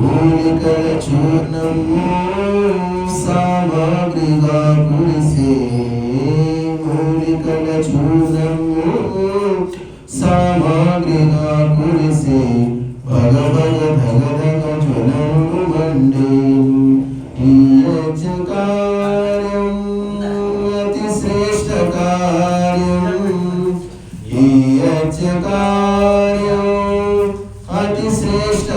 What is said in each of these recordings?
मूलिकलचूर्णं सामग्रिगापुरसे मूलिकलचूर्णं सामग्रिगापुरसे Bhagavad भगदकज्वलं Monday यज्ञकार्यम् अतिश्रेष्ठकार्यं यज्ञकार्यम् अतिश्रेष्ठ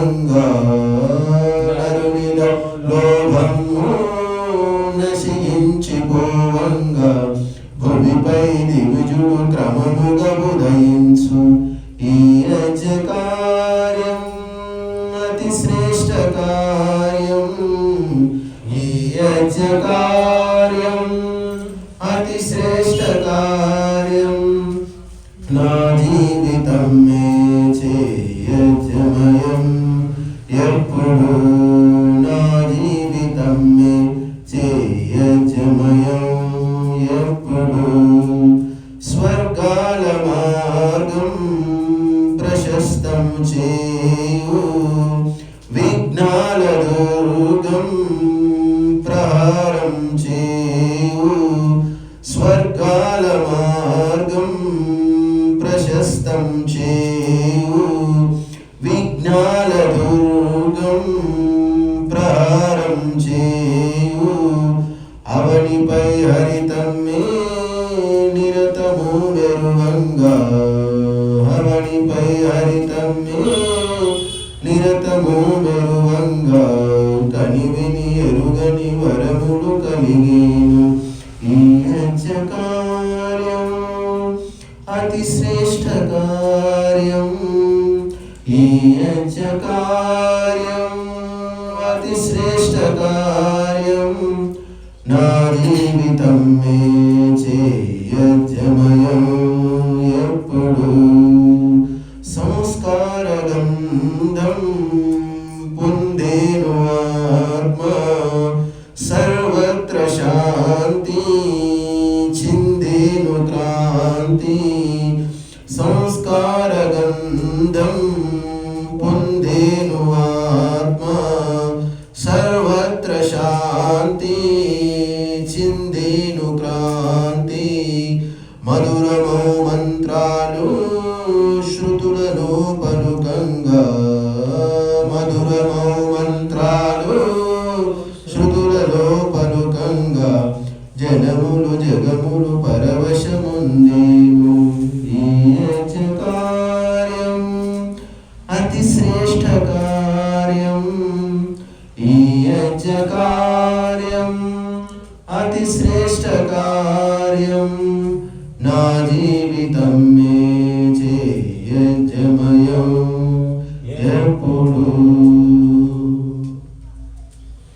నశించిపోవంగా నరునిలో లోభము నశించిపోవంగా భూమిపై దివిజుడు క్రమముగా ఉదయించు ఈ రజకార్యం అతి శ్రేష్ట కార్యం ఈ యజ్ఞకార్యం అతి శ్రేష్ట కార్యం. నా జీవితం మే ప్రశస్తం చేయు విఘ్నాల దుర్గం ప్రహారం చేయు స్వర్గాల మార్గం ప్రశస్తం చేయు విఘ్నాల దుర్గం ప్రహారం చేయు అవనిపై హరితమ్మే నిరతము వెరువంగా అవనిపై నిరతము వెరువంగా కనివిని ఎరుగని వరములు కలిగేను. ఈ కార్యం అతి శ్రేష్ట కార్యం. ఈ కార్యం అతి శ్రేష్ట కార్యం. నా జీవితం చేయజమయం మధురమో మంత్రాలు శృతులను పలుకంగా. మధురమో మంత్రాలు శృతులలో పలుకంగా. జనములు జగములు పరవశముందేము ఈ కార్యం అతి శ్రేష్ట కార్యం. రాజ్య కార్యం అతి శ్రేష్ట కార్యం. जीवितम्